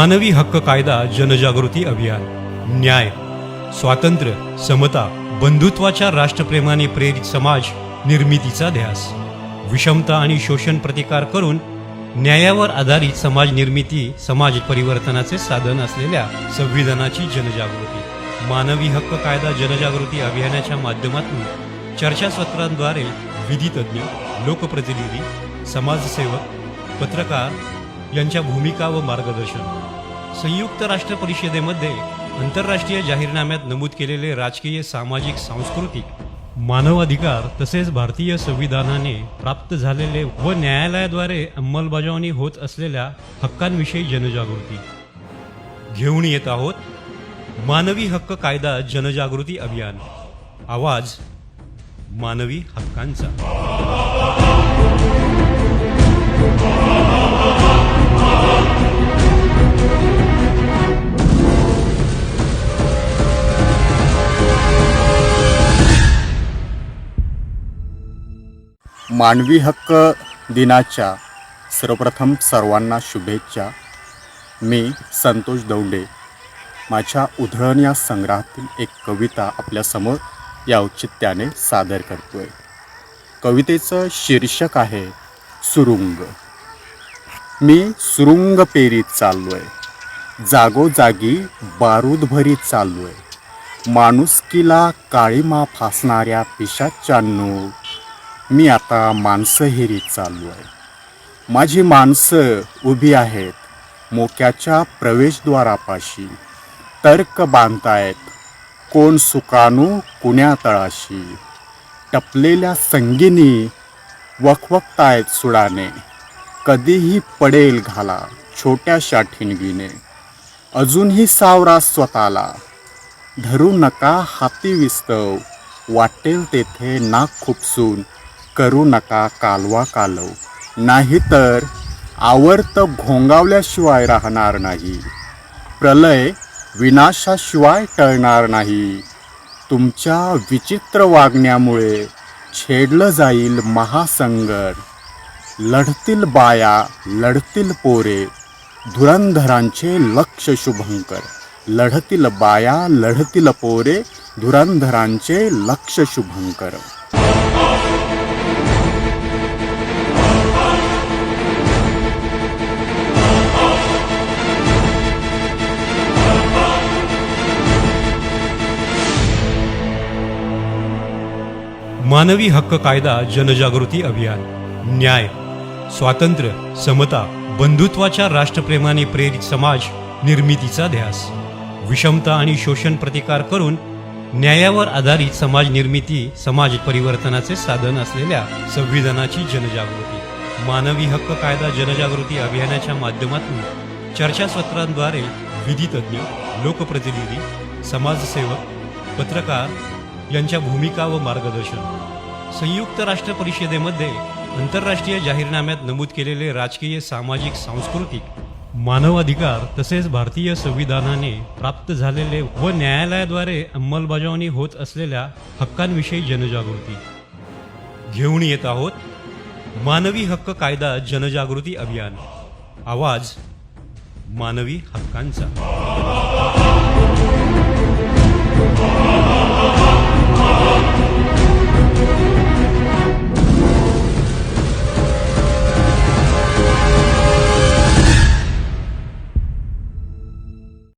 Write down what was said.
मानवी हक्क कायदा जनजागृती अभियान न्याय स्वातंत्र्य समता बंधुत्वाच्या राष्ट्रप्रेमाने प्रेरित समाज निर्मितीचा ध्यास. विषमता आणि शोषण प्रतिकार करून न्यायावर आधारित समाज निर्मिती समाज परिवर्तनाचे साधन असलेल्या संविधानाची जनजागृती. मानवी हक्क कायदा जनजागृती अभियानाच्या माध्यमातून चर्चासत्रांद्वारे विधितज्ञ लोकप्रतिनिधी समाजसेवक पत्रकार यांच्या भूमिका व मार्गदर्शन संयुक्त राष्ट्र परिषदेमध्ये आंतरराष्ट्रीय जाहीरनाम्यात नमूद केलेले राजकीय सामाजिक सांस्कृतिक मानवाधिकार तसेच भारतीय संविधानाने प्राप्त झालेले व न्यायालयाद्वारे अंमलबजावणी होत असलेल्या हक्कांविषयी जनजागृती. घेऊन येत आहोत मानवी हक्क कायदा जनजागृती अभियान. आवाज मानवी हक्कांचा. मानवी हक्क दिनाच्या सर्वप्रथम सर्वांना शुभेच्छा. मी संतोष दौंडे. माझ्या उधळण या संग्रहातील एक कविता आपल्यासमोर या औचित्याने सादर करतोय. कवितेचं शीर्षक आहे सुरुंग. मी सुरुंग पेरीत चाललोय. जागोजागी बारूद भरीत चाललोय. माणुसकीला काळीमा फासणाऱ्या पिशाच्यांनो मी आता माणसं चालू चाललो आहे. माझी माणसं उभी आहेत मोक्याच्या प्रवेशद्वारापाशी. तर्क बांधतायत कोण सुकानू कुण्या तळाशी टपलेल्या संगिनी वखवखतायत सुडाने. कधीही पडेल घाला छोट्याशा ठिणगीने अजूनही सावरा स्वतःला. धरू नका हाती विस्तव. वाटेल तेथे नाक खुपसून. करू नका कालवा कालव. नाहीतर आवर्त घोंगावल्याशिवाय राहणार नाही. प्रलय विनाशाशिवाय टळणार नाही. तुमच्या विचित्र वागण्यामुळे छेडलं जाईल महासंगर. लढतील बाया लढतील पोरे धुरंधरांचे लक्ष शुभंकर. लढतील बाया लढतील पोरे धुरंधरांचे लक्ष शुभंकर. मानवी हक्क कायदा जनजागृती अभियान न्याय स्वातंत्र्य समता बंधुत्वाच्या राष्ट्रप्रेमाने प्रेरित समाज निर्मितीचा ध्यास. विषमता आणि शोषण प्रतिकार करून न्यायावर आधारित समाज निर्मिती समाज परिवर्तनाचे साधन असलेल्या संविधानाची जनजागृती. मानवी हक्क कायदा जनजागृती अभियानाच्या माध्यमातून चर्चासत्रांद्वारे विधितज्ञ लोकप्रतिनिधी समाजसेवक पत्रकार यांच्या भूमिका व मार्गदर्शन. संयुक्त राष्ट्र परिषदेमध्ये आंतरराष्ट्रीय जाहीरनाम्यात नमूद केलेले राजकीय सामाजिक सांस्कृतिक मानवाधिकार तसेच भारतीय संविधानाने प्राप्त झालेले व न्यायालयाद्वारे अंमलबजावणी होत असलेल्या हक्कांविषयी जनजागृती. घेऊन येत आहोत मानवी हक्क कायदा जनजागृती अभियान. आवाज मानवी हक्कांचा.